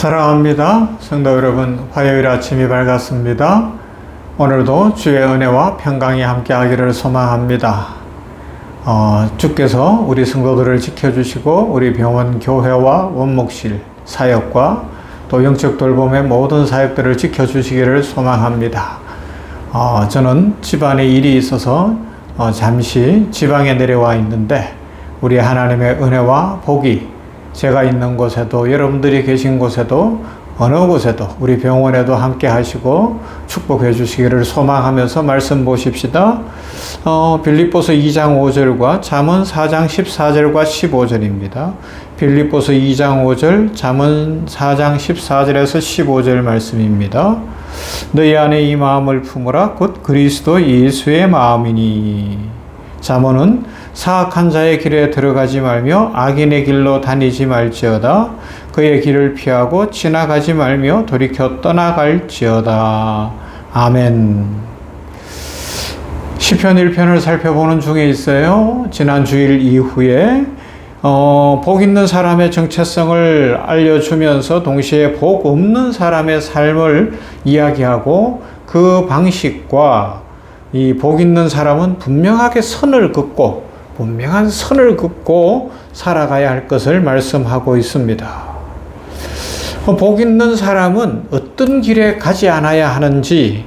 사랑합니다. 성도 여러분, 화요일 아침이 밝았습니다. 오늘도 주의 은혜와 평강이 함께 하기를 소망합니다. 어, 주께서 우리 성도들을 지켜주시고 우리 병원, 교회와 원목실 사역과 또 영적 돌봄의 모든 사역들을 지켜주시기를 소망합니다. 어, 저는 집안에 일이 있어서 어, 잠시 지방에 내려와 있는데 우리 하나님의 은혜와 복이 제가 있는 곳에도 여러분들이 계신 곳에도 어느 곳에도 우리 병원에도 함께 하시고 축복해 주시기를 소망하면서 말씀 보십시다. 어, 빌립보서 2장 5절과 잠언 4장 14절과 15절입니다. 빌립보서 2장 5절, 잠언 4장 14절에서 15절 말씀입니다. 너희 안에 이 마음을 품으라 곧 그리스도 예수의 마음이니. 잠언은 사악한 자의 길에 들어가지 말며 악인의 길로 다니지 말지어다. 그의 길을 피하고 지나가지 말며 돌이켜 떠나갈지어다. 아멘. 시편 1편을 살펴보는 중에 있어요. 지난 주일 이후에 어, 복 있는 사람의 정체성을 알려주면서 동시에 복 없는 사람의 삶을 이야기하고 그 방식과 이 복 있는 사람은 분명하게 선을 긋고 분명한 선을 긋고 살아가야 할 것을 말씀하고 있습니다. 어, 복 있는 사람은 어떤 길에 가지 않아야 하는지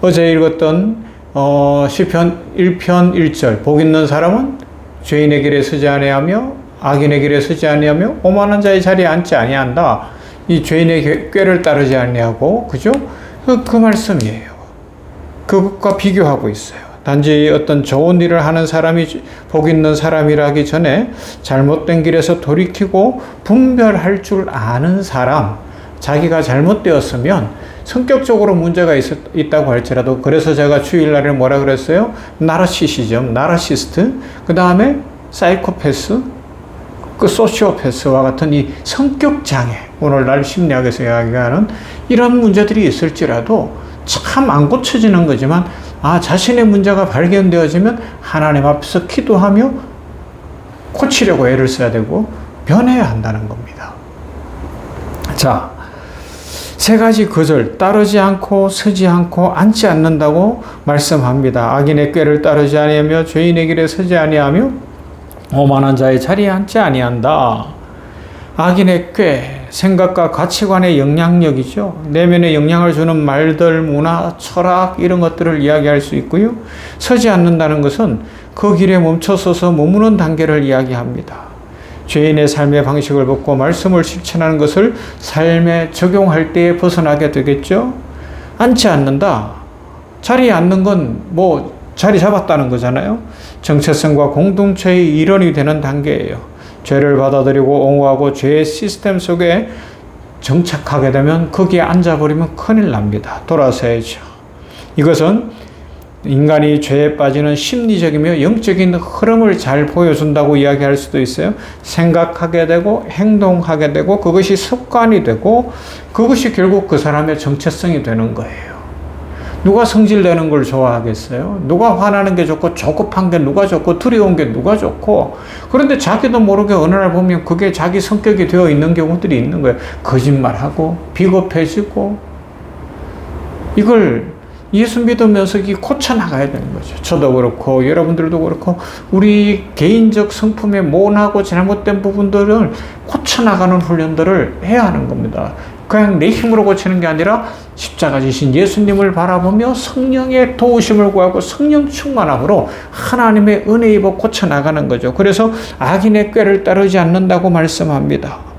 어제 읽었던 어, 시편 1편 1절 복 있는 사람은 죄인의 길에 서지 아니하며 악인의 길에 서지 아니하며 오만한 자의 자리에 앉지 아니한다. 이 죄인의 꾀를 따르지 아니하고 그죠? 그, 그 말씀이에요. 그것과 비교하고 있어요. 단지 어떤 좋은 일을 하는 사람이 복 있는 사람이라 하기 전에 잘못된 길에서 돌이키고 분별할 줄 아는 사람, 자기가 잘못되었으면 성격적으로 문제가 있, 있다고 할지라도 그래서 제가 주일날에 뭐라 그랬어요? 나르시시즘, 나르시스트, 그 다음에 사이코패스, 그 소시오패스와 같은 이 성격 장애, 오늘날 심리학에서 이야기하는 이런 문제들이 있을지라도 참 안 고쳐지는 거지만 아, 자신의 문제가 발견되어지면 하나님 앞에서 기도하며 고치려고 애를 써야 되고 변해야 한다는 겁니다. 자, 세 가지 거절 따르지 않고 서지 않고 앉지 않는다고 말씀합니다. 악인의 꾀를 따르지 아니하며 죄인의 길에 서지 아니하며 오만한 자의 자리에 앉지 아니한다. 악인의 꾀, 생각과 가치관의 영향력이죠. 내면에 영향을 주는 말들, 문화, 철학 이런 것들을 이야기할 수 있고요. 서지 않는다는 것은 그 길에 멈춰서서 머무는 단계를 이야기합니다. 죄인의 삶의 방식을 벗고 말씀을 실천하는 것을 삶에 적용할 때에 벗어나게 되겠죠. 앉지 않는다. 자리에 앉는 건 뭐 자리 잡았다는 거잖아요. 정체성과 공동체의 일원이 되는 단계예요. 죄를 받아들이고 옹호하고 죄의 시스템 속에 정착하게 되면 거기에 앉아버리면 큰일 납니다. 돌아서야죠. 이것은 인간이 죄에 빠지는 심리적이며 영적인 흐름을 잘 보여준다고 이야기할 수도 있어요. 생각하게 되고 행동하게 되고 그것이 습관이 되고 그것이 결국 그 사람의 정체성이 되는 거예요. 누가 성질내는 걸 좋아하겠어요? 누가 화나는 게 좋고 조급한 게 누가 좋고 두려운 게 누가 좋고 그런데 자기도 모르게 어느 날 보면 그게 자기 성격이 되어 있는 경우들이 있는 거예요. 거짓말하고 비겁해지고 이걸 예수 믿으면서 고쳐 나가야 되는 거죠. 저도 그렇고 여러분들도 그렇고 우리 개인적 성품의 모나고 잘못된 부분들을 고쳐 나가는 훈련들을 해야 하는 겁니다. 그냥 내 힘으로 고치는 게 아니라 십자가 지신 예수님을 바라보며 성령의 도우심을 구하고 성령 충만함으로 하나님의 은혜 입어 고쳐 나가는 거죠. 그래서 악인의 꾀를 따르지 않는다고 말씀합니다.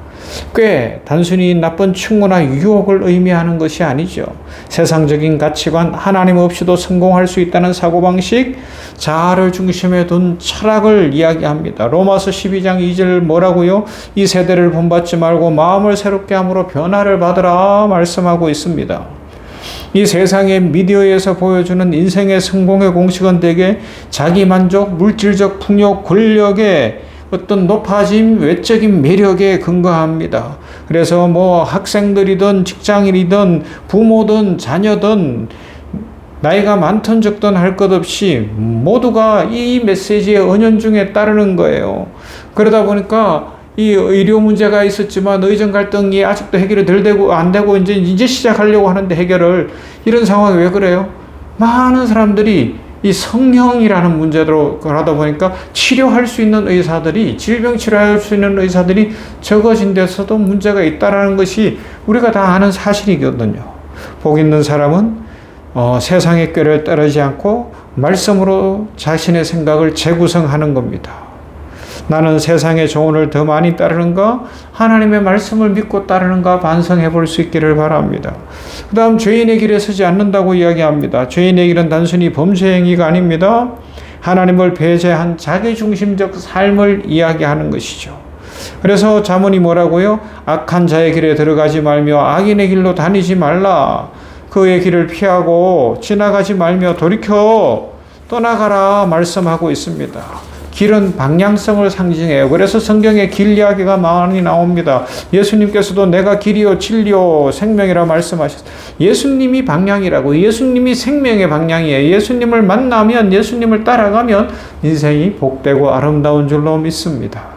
꽤 단순히 나쁜 충고나 유혹을 의미하는 것이 아니죠. 세상적인 가치관, 하나님 없이도 성공할 수 있다는 사고방식, 자아를 중심에 둔 철학을 이야기합니다. 로마서 12장 2절 뭐라고요? 이 세대를 본받지 말고 마음을 새롭게 함으로 변화를 받으라 말씀하고 있습니다. 이 세상의 미디어에서 보여주는 인생의 성공의 공식은 대개 자기 만족, 물질적 풍요, 권력의 어떤 높아짐, 외적인 매력에 근거합니다. 그래서 뭐 학생들이든 직장인이든 부모든 자녀든 나이가 많든 적든 할 것 없이 모두가 이 메시지의 은연중에 따르는 거예요. 그러다 보니까 이 의료 문제가 있었지만 의정 갈등이 아직도 해결이 덜 되고 안 되고 이제 이제 시작하려고 하는데 해결을 이런 상황이 왜 그래요? 많은 사람들이 이 성형이라는 문제로 그러다 보니까 치료할 수 있는 의사들이 질병 치료할 수 있는 의사들이 적어진 데서도 문제가 있다라는 것이 우리가 다 아는 사실이거든요. 복 있는 사람은 어, 세상의 꾀를 따르지 않고 말씀으로 자신의 생각을 재구성하는 겁니다. 나는 세상의 조언을 더 많이 따르는가? 하나님의 말씀을 믿고 따르는가? 반성해 볼 수 있기를 바랍니다. 그 다음, 죄인의 길에 서지 않는다고 이야기합니다. 죄인의 길은 단순히 범죄 행위가 아닙니다. 하나님을 배제한 자기중심적 삶을 이야기하는 것이죠. 그래서 자문이 뭐라고요? 악한 자의 길에 들어가지 말며 악인의 길로 다니지 말라. 그의 길을 피하고 지나가지 말며 돌이켜 떠나가라 말씀하고 있습니다. 길은 방향성을 상징해요. 그래서 성경에 길 이야기가 많이 나옵니다. 예수님께서도 내가 길이요 진리요 생명이라 말씀하셨어요. 예수님이 방향이라고 예수님이 생명의 방향이에요. 예수님을 만나면 예수님을 따라가면 인생이 복되고 아름다운 줄로 믿습니다.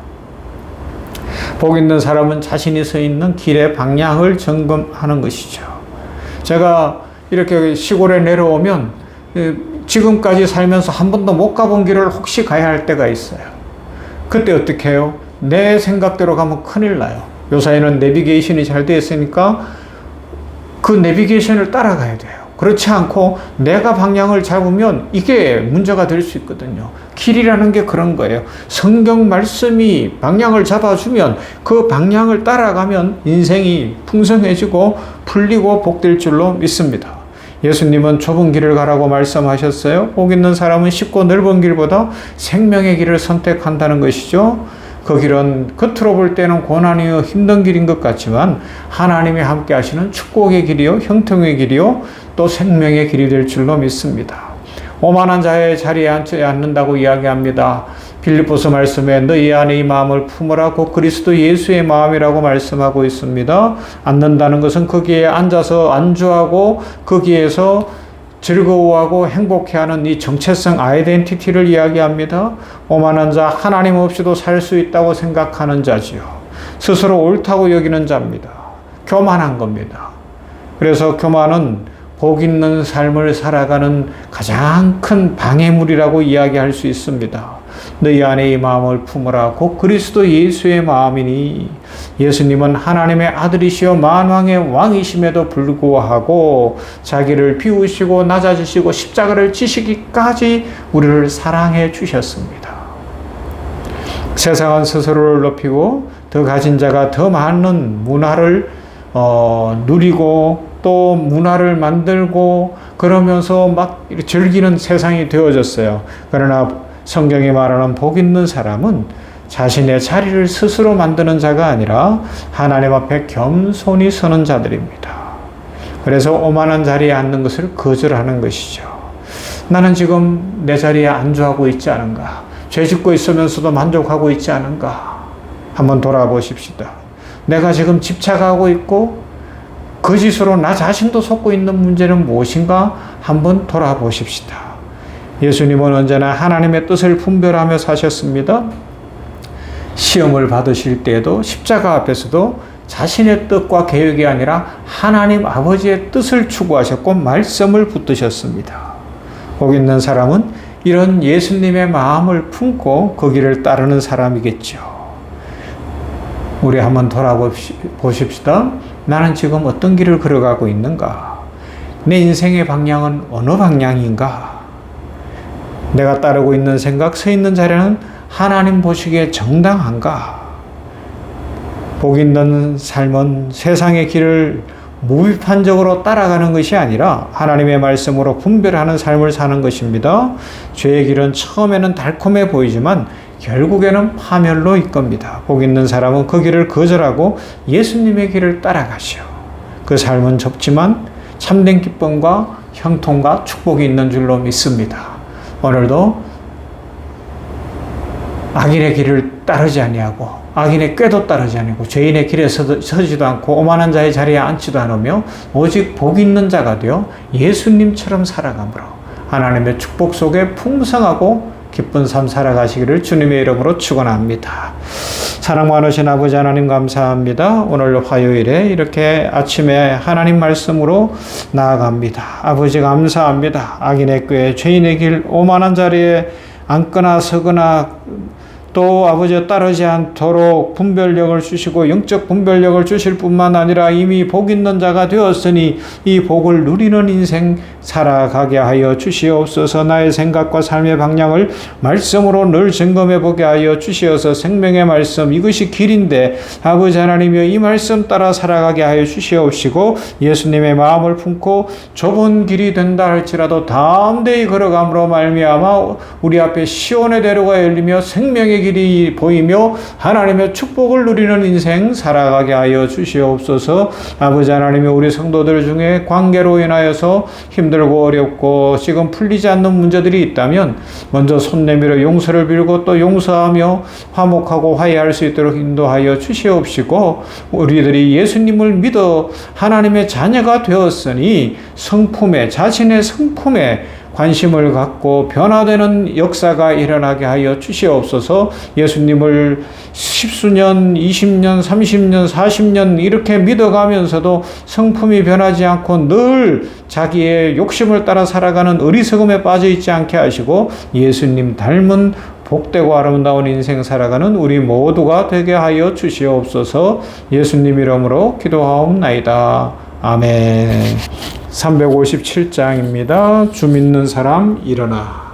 복 있는 사람은 자신이 서 있는 길의 방향을 점검하는 것이죠. 제가 이렇게 시골에 내려오면 지금까지 살면서 한 번도 못 가본 길을 혹시 가야 할 때가 있어요. 그때 어떻게 해요? 내 생각대로 가면 큰일 나요. 요사이는 내비게이션이 잘 되어 있으니까 그 내비게이션을 따라가야 돼요. 그렇지 않고 내가 방향을 잡으면 이게 문제가 될 수 있거든요. 길이라는 게 그런 거예요. 성경 말씀이 방향을 잡아주면 그 방향을 따라가면 인생이 풍성해지고 풀리고 복될 줄로 믿습니다. 예수님은 좁은 길을 가라고 말씀하셨어요. 복 있는 사람은 쉽고 넓은 길보다 생명의 길을 선택한다는 것이죠. 그 길은 겉으로 볼 때는 고난이요 힘든 길인 것 같지만 하나님이 함께 하시는 축복의 길이요 형통의 길이요 또 생명의 길이 될 줄로 믿습니다. 오만한 자의 자리에 앉지 않는다고 이야기합니다. 빌립보서 말씀에 너희 안에 이 마음을 품으라 곧 그리스도 예수의 마음이라고 말씀하고 있습니다. 앉는다는 것은 거기에 앉아서 안주하고 거기에서 즐거워하고 행복해하는 이 정체성 아이덴티티를 이야기합니다. 오만한 자 하나님 없이도 살 수 있다고 생각하는 자지요. 스스로 옳다고 여기는 자입니다. 교만한 겁니다. 그래서 교만은 복 있는 삶을 살아가는 가장 큰 방해물이라고 이야기할 수 있습니다. 너희 안에 이 마음을 품으라. 곧 그리스도 예수의 마음이니 예수님은 하나님의 아들이시여 만왕의 왕이심에도 불구하고 자기를 비우시고 낮아지시고 십자가를 지시기까지 우리를 사랑해 주셨습니다. 세상은 스스로를 높이고 더 가진 자가 더 많은 문화를 어, 누리고 또 문화를 만들고 그러면서 막 즐기는 세상이 되어졌어요. 그러나 성경이 말하는 복 있는 사람은 자신의 자리를 스스로 만드는 자가 아니라 하나님 앞에 겸손히 서는 자들입니다. 그래서 오만한 자리에 앉는 것을 거절하는 것이죠. 나는 지금 내 자리에 안주하고 있지 않은가? 죄 짓고 있으면서도 만족하고 있지 않은가? 한번 돌아보십시다. 내가 지금 집착하고 있고 거짓으로 나 자신도 속고 있는 문제는 무엇인가 한번 돌아보십시다. 예수님은 언제나 하나님의 뜻을 분별하며 사셨습니다. 시험을 받으실 때에도 십자가 앞에서도 자신의 뜻과 계획이 아니라 하나님 아버지의 뜻을 추구하셨고 말씀을 붙드셨습니다. 복 있는 사람은 이런 예수님의 마음을 품고 그 길을 따르는 사람이겠죠. 우리 한번 돌아보십시다. 나는 지금 어떤 길을 걸어가고 있는가? 내 인생의 방향은 어느 방향인가? 내가 따르고 있는 생각, 서 있는 자리는 하나님 보시기에 정당한가? 복 있는 삶은 세상의 길을 무비판적으로 따라가는 것이 아니라 하나님의 말씀으로 분별하는 삶을 사는 것입니다. 죄의 길은 처음에는 달콤해 보이지만 결국에는 파멸로 이겁니다. 복 있는 사람은 그 길을 거절하고 예수님의 길을 따라가시오. 그 삶은 좁지만 참된 기쁨과 형통과 축복이 있는 줄로 믿습니다. 오늘도 악인의 길을 따르지 아니하고 악인의 꾀도 따르지 아니고 죄인의 길에 서지도 않고 오만한 자의 자리에 앉지도 않으며 오직 복 있는 자가 되어 예수님처럼 살아감으로 하나님의 축복 속에 풍성하고 기쁜 삶 살아가시기를 주님의 이름으로 축원합니다. 사랑 많으신 아버지 하나님 감사합니다. 오늘 화요일에 이렇게 아침에 하나님 말씀으로 나아갑니다. 아버지 감사합니다. 악인의 꾀 죄인의 길 오만한 자리에 앉거나 서거나 또 아버지 따르지 않도록 분별력을 주시고 영적 분별력을 주실 뿐만 아니라 이미 복 있는 자가 되었으니 이 복을 누리는 인생 살아가게 하여 주시옵소서. 나의 생각과 삶의 방향을 말씀으로 늘 점검해 보게 하여 주시어서 생명의 말씀 이것이 길인데 아버지 하나님여 이 말씀 따라 살아가게 하여 주시옵시고 예수님의 마음을 품고 좁은 길이 된다 할지라도 담대히 걸어감으로 말미암아 우리 앞에 시온의 대로가 열리며 생명의 길이 보이며 하나님의 축복을 누리는 인생 살아가게 하여 주시옵소서. 아버지 하나님의 우리 성도들 중에 관계로 인하여서 힘들고 어렵고 지금 풀리지 않는 문제들이 있다면 먼저 손 내밀어 용서를 빌고 또 용서하며 화목하고 화해할 수 있도록 인도하여 주시옵시고 우리들이 예수님을 믿어 하나님의 자녀가 되었으니 성품에 자신의 성품에 관심을 갖고 변화되는 역사가 일어나게 하여 주시옵소서 예수님을 십수년, 20년, 30년, 40년 이렇게 믿어가면서도 성품이 변하지 않고 늘 자기의 욕심을 따라 살아가는 어리석음에 빠져 있지 않게 하시고 예수님 닮은 복되고 아름다운 인생 살아가는 우리 모두가 되게 하여 주시옵소서 예수님 이름으로 기도하옵나이다. 아멘. 357장입니다. 주 믿는 사람 일어나.